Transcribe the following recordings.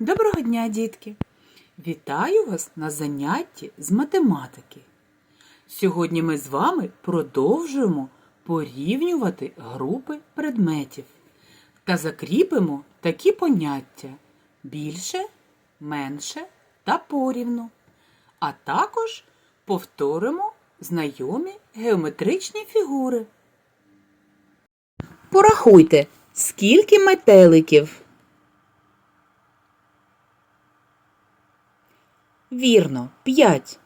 Доброго дня, дітки! Вітаю вас на занятті з математики. Сьогодні ми з вами продовжуємо порівнювати групи предметів та закріпимо такі поняття більше, менше та порівну, а також повторимо знайомі геометричні фігури. Порахуйте, скільки метеликів. Вірно, п'ять.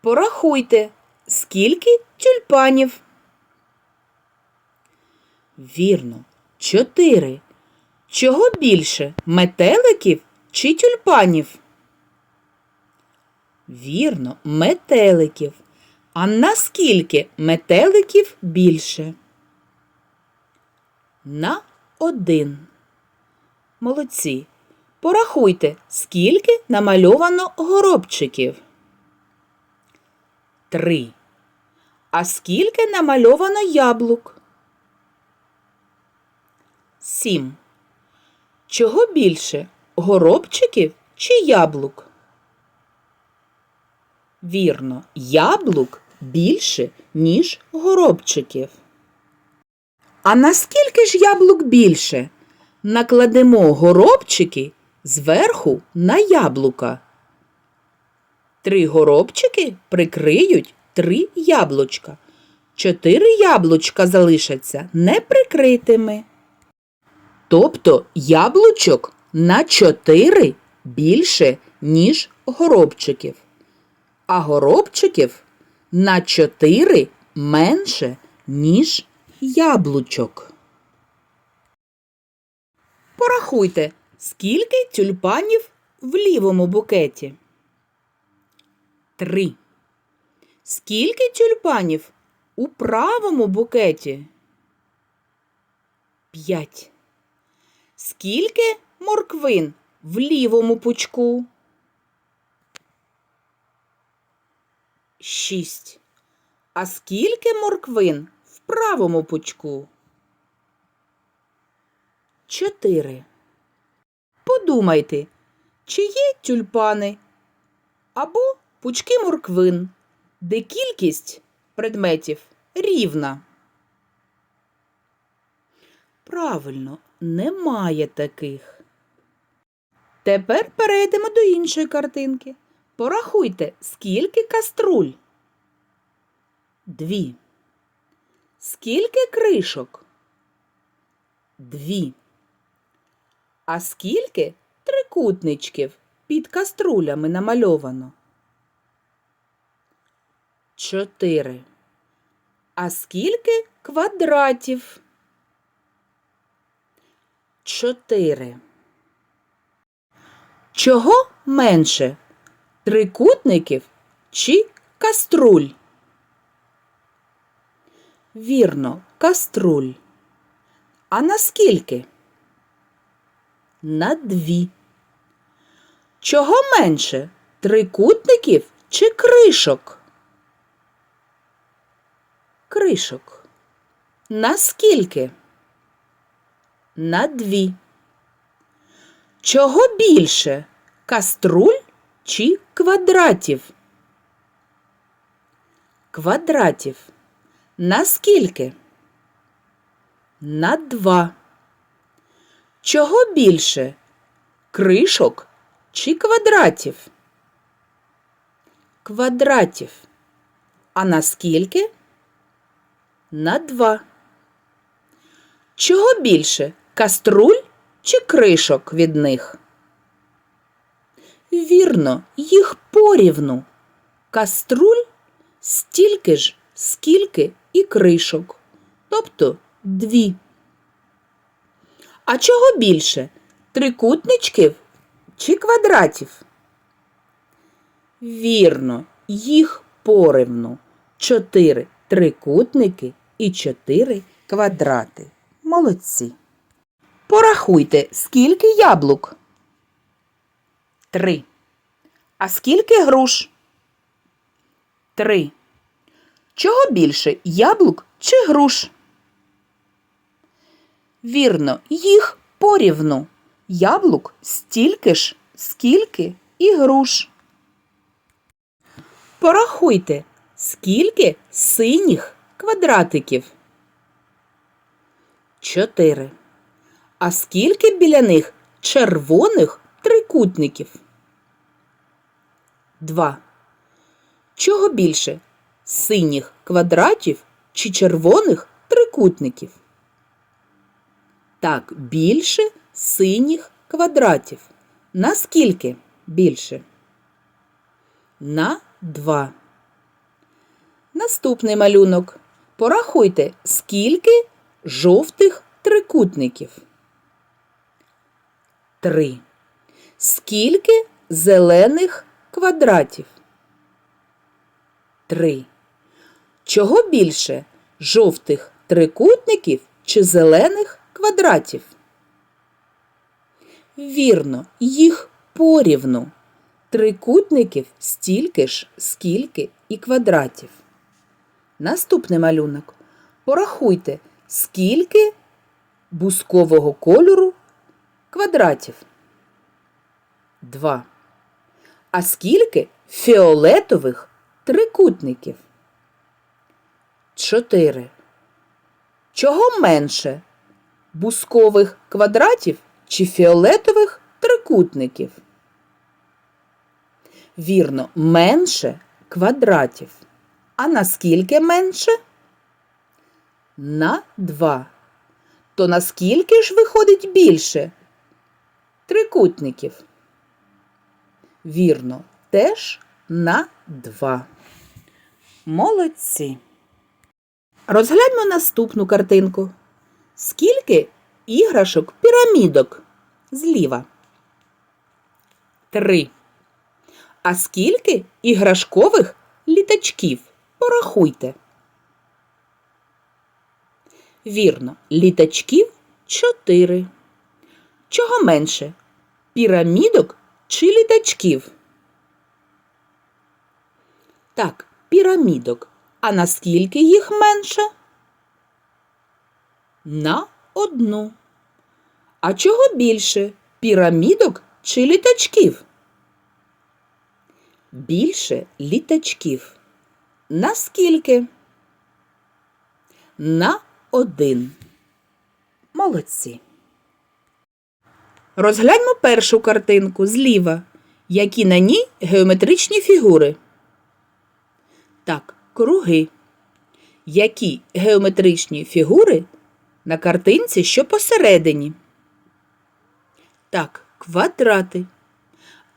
Порахуйте, скільки тюльпанів. Вірно, чотири. Чого більше метеликів чи тюльпанів? Вірно, метеликів. А наскільки метеликів більше? На один. Молодці. Порахуйте, скільки намальовано горобчиків. Три. А скільки намальовано яблук? Сім. Чого більше? Горобчиків чи яблук? Вірно, яблук більше, ніж горобчиків. А наскільки ж яблук більше? Накладемо горобчики зверху на яблука. Три горобчики прикриють три яблучка. Чотири яблучка залишаться неприкритими. Тобто яблучок на чотири більше, ніж горобчиків, а горобчиків на чотири менше, ніж яблучок. Порахуйте, скільки тюльпанів в лівому букеті. Три. Скільки тюльпанів у правому букеті? П'ять. Скільки морквин в лівому пучку? Шість. А скільки морквин в правому пучку? Чотири. Подумайте, чи є тюльпани або пучки морквин, де кількість предметів рівна. Правильно, немає таких. Тепер перейдемо до іншої картинки. Порахуйте, скільки каструль. Дві. Скільки кришок? Дві. А скільки трикутничків під каструлями намальовано? Чотири. А скільки квадратів? Чотири. Чого менше? Трикутників чи каструль? Вірно, каструль. А наскільки? На дві. Чого менше? Трикутників чи кришок? Кришок. Наскільки? На дві. Чого більше? Каструль чи квадратів? Квадратів. Наскільки? На два. Чого більше? Кришок чи квадратів? Квадратів. А наскільки? На два. Чого більше? Каструль чи кришок від них? Вірно, їх порівну. Каструль стільки ж, скільки і кришок, тобто дві. А чого більше? Трикутничків чи квадратів? Вірно, їх порівну. Чотири трикутники і чотири квадрати. Молодці. Порахуйте, скільки яблук? Три. А скільки груш? Три. Чого більше яблук чи груш? Вірно, їх порівну. Яблук стільки ж, скільки і груш. Порахуйте, скільки синіх квадратиків. Чотири. А скільки біля них червоних трикутників? Два. Чого більше? Синіх квадратів чи червоних трикутників? Так, більше синіх квадратів. Наскільки більше? На 2. Наступний малюнок. Порахуйте, скільки жовтих трикутників. 3. Скільки зелених квадратів? 3. Чого більше? Жовтих трикутників чи зелених квадратів? Вірно, їх порівну. Трикутників стільки ж, скільки і квадратів. Наступний малюнок. Порахуйте, скільки бускового кольору квадратів. 2. А скільки фіолетових трикутників? 4. Чого менше? Бускових квадратів чи фіолетових трикутників? Вірно, менше квадратів. А наскільки менше? На 2. То наскільки ж виходить більше? Трикутників. Вірно, теж на 2. Молодці. Розгляньмо наступну картинку. Скільки іграшок пірамідок зліва? Три. А скільки іграшкових літачків? Порахуйте. Вірно, літачків чотири. Чого менше? Пірамідок чи літачків? Так, пірамідок. А наскільки їх менше? На одну. А чого більше? Пірамідок чи літачків? Більше літачків. Наскільки? На один. Молодці. Розгляньмо першу картинку зліва. Які на ній геометричні фігури? Так, круги. Які геометричні фігури на картинці, що посередині? Так, квадрати.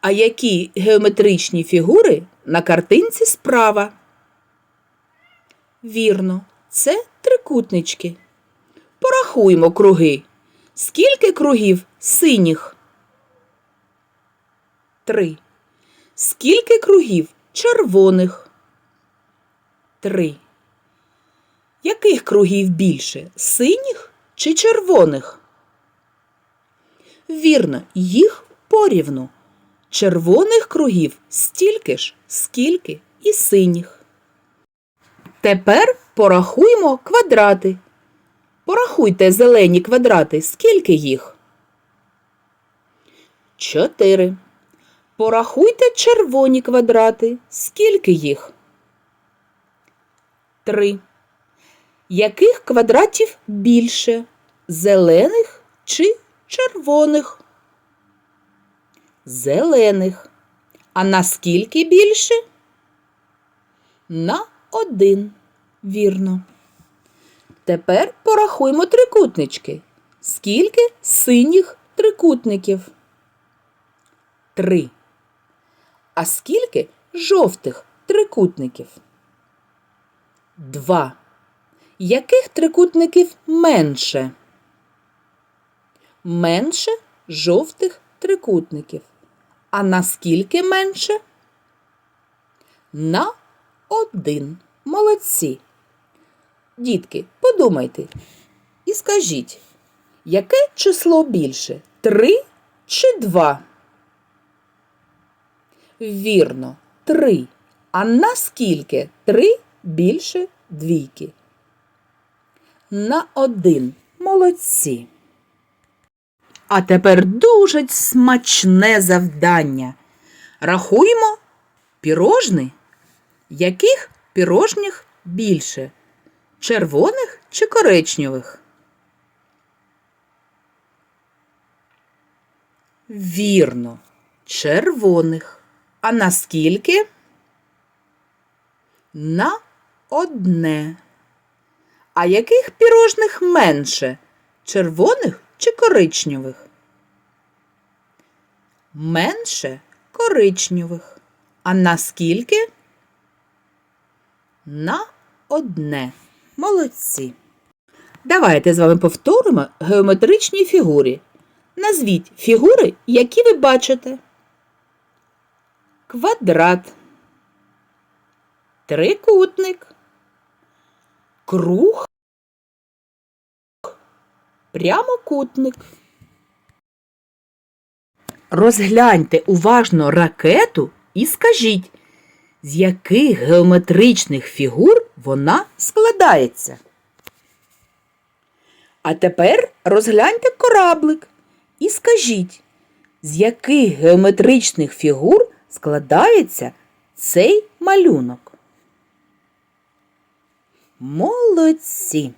А які геометричні фігури на картинці справа? Вірно, це трикутнички. Порахуємо круги. Скільки кругів синіх? Три. Скільки кругів червоних? Три. Яких кругів більше? Синіх чи червоних? Вірно, їх порівну. Червоних кругів стільки ж, скільки і синіх. Тепер порахуємо квадрати. Порахуйте зелені квадрати, скільки їх? Чотири. Порахуйте червоні квадрати, скільки їх? Три. Яких квадратів більше? Зелених чи червоних? Зелених. А наскільки більше? На один. Вірно. Тепер порахуємо трикутнички. Скільки синіх трикутників? Три. А скільки жовтих трикутників? Два. Яких трикутників менше? Менше жовтих трикутників. А наскільки менше? На один. Молодці. Дітки, подумайте і скажіть, яке число більше? Три чи два? Вірно, три. А наскільки три більше двійки? На один. Молодці. А тепер дуже смачне завдання. Рахуємо пірожни. Яких пірожніх більше? Червоних чи коричневих? Вірно, червоних. А наскільки? На одне. А яких пірожних менше? Червоних чи коричневих? Менше коричневих. А наскільки? На одне. Молодці. Давайте з вами повторимо геометричні фігури. Назвіть фігури, які ви бачите. Квадрат. Трикутник. Круг. Прямокутник. Розгляньте уважно ракету і скажіть, з яких геометричних фігур вона складається. А тепер розгляньте кораблик і скажіть, з яких геометричних фігур складається цей малюнок. Молодці!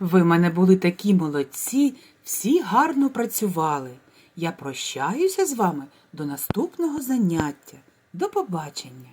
Ви мене були такі молодці, всі гарно працювали. Я прощаюся з вами до наступного заняття. До побачення!